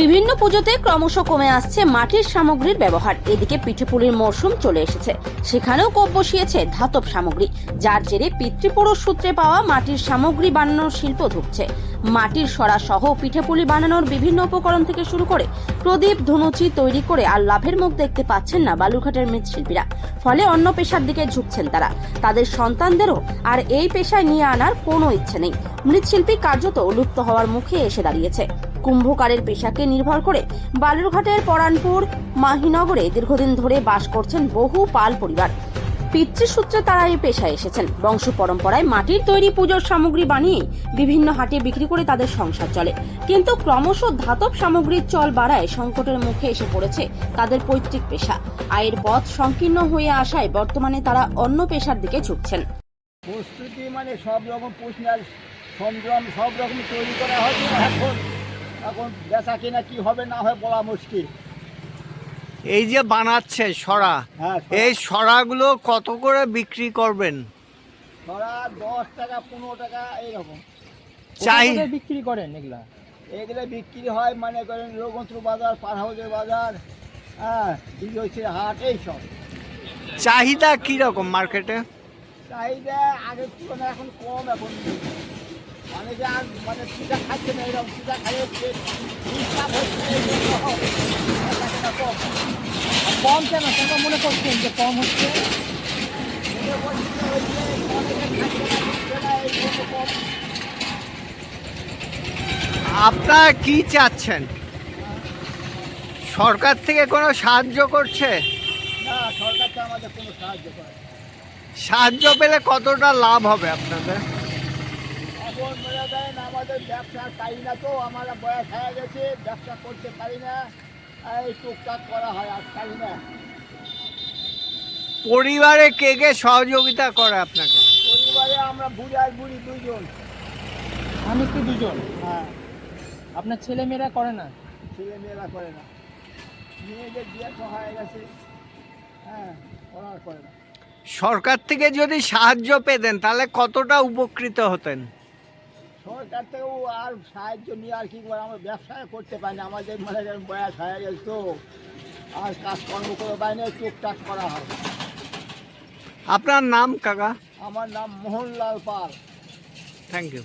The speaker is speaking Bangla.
বিভিন্ন পুজোতে ক্রমশ কমে আসছে মাটির সামগ্রীর ব্যবহার। এদিকে পিঠেপুলির মরশুম চলে এসেছে। সেখানেও কোপ বসিয়েছে ধাতব সামগ্রী। যার জেরে পিতৃপুরুষ সূত্রে পাওয়া মাটির সামগ্রী বানানোর শিল্প ধুকছে। মাটির সরা সহ পিঠেপুলি বানানোর বিভিন্ন উপকরণ থেকে শুরু করে প্রদীপ, ধনুচি তৈরি করে আর লাভের মুখ দেখতে পাচ্ছেন না বালুরঘাটের মৃৎশিল্পীরা। ফলে অন্য পেশার দিকে ঝুঁকছেন তারা। তাদের সন্তানদেরও আর এই পেশায় নিয়ে আনার কোনো ইচ্ছে নেই। মৃৎশিল্পী কার্যত লুপ্ত হওয়ার মুখে এসে দাঁড়িয়েছে। কুম্ভকারের পেশাকে নির্ভর করে বালুরঘাটের পরানপুর মাহিনগরে দীর্ঘদিন ধরে বাস করছেন বহু পাল পরিবার। পিতৃসূত্রে তারা এই পেশায় এসেছেন। বংশ পরম্পরায় মাটির তৈরি পুজোর সামগ্রী বানিয়ে বিভিন্ন হাটে বিক্রি করে তাদের সংসার চলে। কিন্তু ক্রমশ ধাতব সামগ্রীর চল বাড়ায় সংকটের মুখে এসে পড়েছে তাদের পৈতৃক পেশা। আয়ের পথ সংকীর্ণ হয়ে আসায় বর্তমানে তারা অন্য পেশার দিকে ঝুঁকছেন। প্রস্তুতি মানে সব রকম সংগ্রাম সব রকম তৈরি করা হয়তো এখন এখন বেচা কিনা কি হবে না হয় বলা মুশকিল। এই যে বানাচ্ছে সরা হ্যাঁ এই সরাগুলো কত করে বিক্রি করবেন? ধরা দশ টাকা পনেরো টাকা এইরকম। চাই বিক্রি করেন এগুলা? এগুলো বিক্রি হয় মানে করেন রঘুন্ত্র বাজার পার হাউসের বাজার হ্যাঁ বিজয়শ্রী হাট এইসব। চাহিদা কি রকম মার্কেটে? চাহিদা আগের তুলনায় এখন কম এখন। মানে আর মানে খাচ্ছে না এরকম খাইয়ে কম কেন? কেন মনে করছেন যে কম হচ্ছে? অনেকে। আপনারা কি চাচ্ছেন? সরকার থেকে কোনো সাহায্য করছে? না সরকার তো আমাদের কোনো সাহায্য করে সাহায্য পেলে কতটা লাভ হবে আপনাদের? এখন মনে করেন আমাদের ব্যবসা পাই না তো? আমরা বয়স হয়ে গেছে ব্যবসা করতে পারি না। এই টুকটাক করা হয় আর পারি না। পরিবারে কে কে সহযোগিতা করে আপনাকে? পরিবারে আমরা বুড়ি আর বুড়ি দুইজন। আমি কি দুজন হ্যাঁ। আপনার ছেলে মেয়েরা করে না? ছেলে মেয়েরা করে না। মেয়েদের বিয়ে তো হয়ে গেছে। হ্যাঁ ওরা করে না। সরকার থেকে যদি সাহায্য পেতেন তাহলে কতটা উপকৃত হতেন? সরকার থেকেও আর সাহায্য নিয়ে আর কি করে আমরা ব্যবসায় করতে পারি না। আমাদের মানে বয়স হয়ে গেছে তো আর কাজকর্ম করে পাই না টুকটাক করা হয়। আপনার নাম কাকা? আমার নাম মোহনলাল পাল। Thank you